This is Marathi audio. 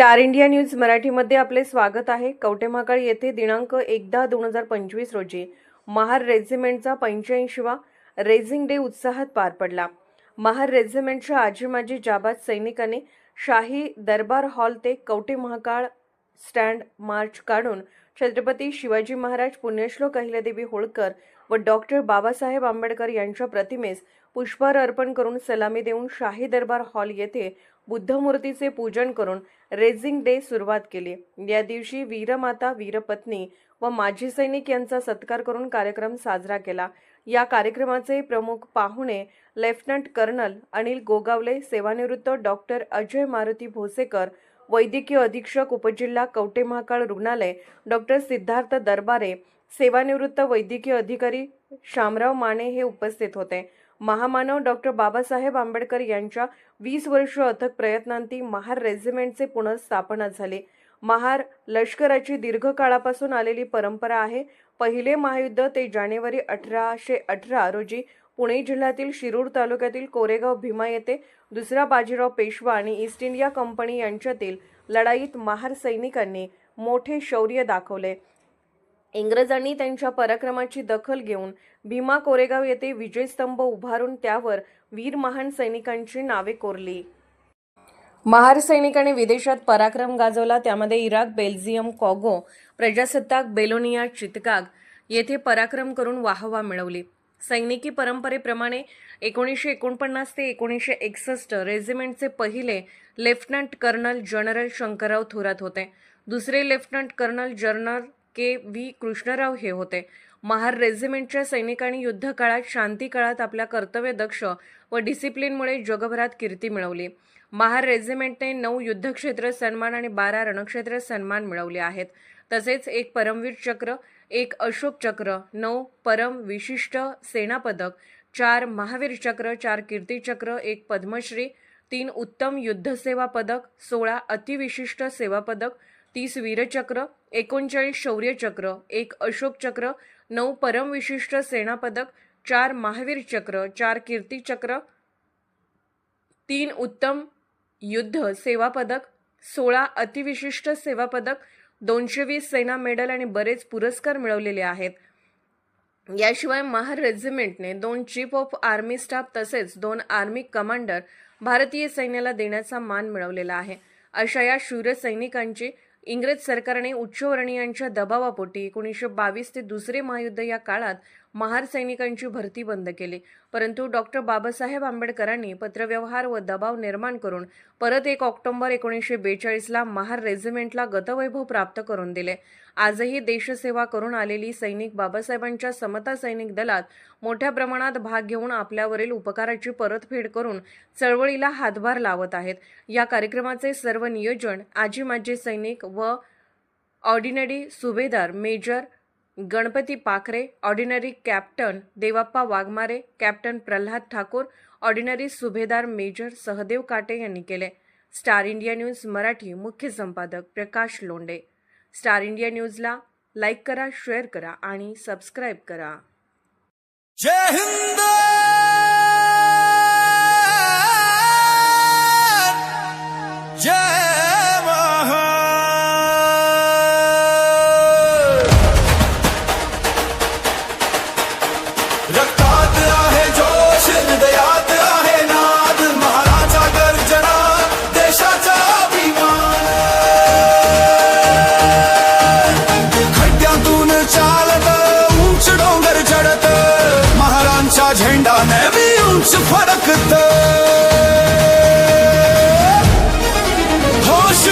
स्टार इंडिया न्यूज मराठीमध्ये आपले स्वागत आहे. कवटेमहाकाळ येथे दिनांक एकदा दोन हजार पंचवीस रोजी महार रेजिमेंटचा पंच्याऐंशीवा रेझिंग डे उत्साहात पार पडला. महार रेजिमेंटच्या आजी माजी जाबाज सैनिकाने शाही दरबार हॉल ते कवटे महाकाळ स्टँड मार्च काढून छत्रपती शिवाजी महाराज पुण्यश्लोक अहिल्यादेवी होळकर व डॉक्टर बाबासाहेब आंबेडकर यांच्या प्रतिमेस पुष्पहार अर्पण करून सलामी देऊन शाही दरबार हॉल येथे बुद्धमूर्तीचे पूजन करून रेझिंग डे सुरुवात केली. या दिवशी वीरमाता वीरपत्नी व माजी सैनिक यांचा सत्कार करून कार्यक्रम साजरा केला. या कार्यक्रमाचे प्रमुख पाहुणे लेफ्टनंट कर्नल अनिल गोगावले सेवानिवृत्त डॉक्टर अजय मारुती भोसेकर वैद्यकीय अधीक्षक उपजिल्हा कवटे महाकाळ रुग्णालय डॉक्टर सिद्धार्थ दरबारे सेवानिवृत्त वैद्यकीय अधिकारी शामराव माने हे उपस्थित होते. महामानव डॉक्टर बाबासाहेब आंबेडकर यांच्या वीस वर्ष अथक प्रयत्नांती महार रेजिमेंटचे पुनर्स्थापना झाले. महार लष्कराची दीर्घकाळापासून आलेली परंपरा आहे. पहिले महायुद्ध ते जानेवारी अठराशे अठरा रोजी पुणे जिल्ह्यातील शिरूर तालुक्यातील कोरेगाव भीमा येथे दुसरा बाजीराव पेशवा आणि ईस्ट इंडिया कंपनी यांच्यातील लढाईत महार सैनिकांनी मोठे शौर्य दाखवले. इंग्रजांनी त्यांच्या पराक्रमाची दखल घेऊन भीमा कोरेगाव येथे विजयस्तंभ उभारून त्यावर वीर महान सैनिकांची नावे कोरली. महार सैनिकाने विदेशात पराक्रम गाजवला. त्यामध्ये इराक बेल्जियम कॉगो प्रजासत्ताक बेलोनिया चितकाग येथे पराक्रम करून वाहवा मिळवली. सैनिकी परंपरेप्रमाणे एकोणीसशे एकोणपन्नास ते एकोणीसशे एकसष्ट रेजिमेंटचे पहिले lieutenant colonel general Shankarrao Thorat होते. दुसरे lieutenant colonel general K V Krishnarao हे होते. महार रेजिमेंटच्या सैनिकांनी युद्धकाळात शांती काळात आपल्या कर्तव्यदक्ष व डिसिप्लिनमुळे जगभरात कीर्ती मिळवली. महार रेजिमेंटने नऊ युद्धक्षेत्र सन्मान आणि बारा रणक्षेत्र सन्मान मिळवले आहेत. तसेच एक परमवीर चक्र एक अशोक चक्र नऊ परम विशिष्ट सेना पदक चार महावीर चक्र चार कीर्तिचक्र एक पद्मश्री तीन उत्तम युद्धसेवा पदक सोळा अतिविशिष्ट सेवा पदक तीस वीरचक्र एकोणचाळीस शौर्यचक्र एक अशोक चक्र नऊ परमविशिष्ट सेनापदक चार महावीर चक्र चार कीर्तीचक्र तीन उत्तम युद्ध सेवा पदक सोळा अतिविशिष्ट सेवा पदक दोनशे वीस सेना मेडल आणि बरेच पुरस्कार मिळवलेले आहेत. याशिवाय महार रेजिमेंटने दोन चीफ ऑफ आर्मी स्टाफ तसेच दोन आर्मी कमांडर भारतीय सैन्याला देण्याचा मान मिळवलेला आहे. अशा या शूर सैनिकांची इंग्रज सरकारने उच्चवर्णीयांच्या दबावापोटी एकोणीसशे बावीस ते दुसरे महायुद्ध या काळात महार सैनिकांची भरती बंद केली. परंतु डॉक्टर बाबासाहेब आंबेडकरांनी पत्रव्यवहार व दबाव निर्माण करून परत एक ऑक्टोबर एकोणीसशे बेचाळीसला महार रेजिमेंटला गतवैभव प्राप्त करून दिले. आजही देशसेवा करून आलेली सैनिक बाबासाहेबांच्या समता सैनिक दलात मोठ्या प्रमाणात भाग घेऊन आपल्यावरील उपकाराची परतफेड करून चळवळीला हातभार लावत आहेत. या कार्यक्रमाचे सर्व नियोजन आजी माजी सैनिक व ऑर्डिनरी सुभेदार major Ganpati Pakhare ordinary captain Devappa Waghmare captain Pralhad Thakur ordinary सुभेदार मेजर सहदेव काटे यांनी केले. स्टार इंडिया न्यूज मराठी मुख्य संपादक प्रकाश लोंडे स्टार इंडिया न्यूजला लाईक करा शेअर करा आणि सबस्क्राईब करा. जय हिंद! होश फड़कते होश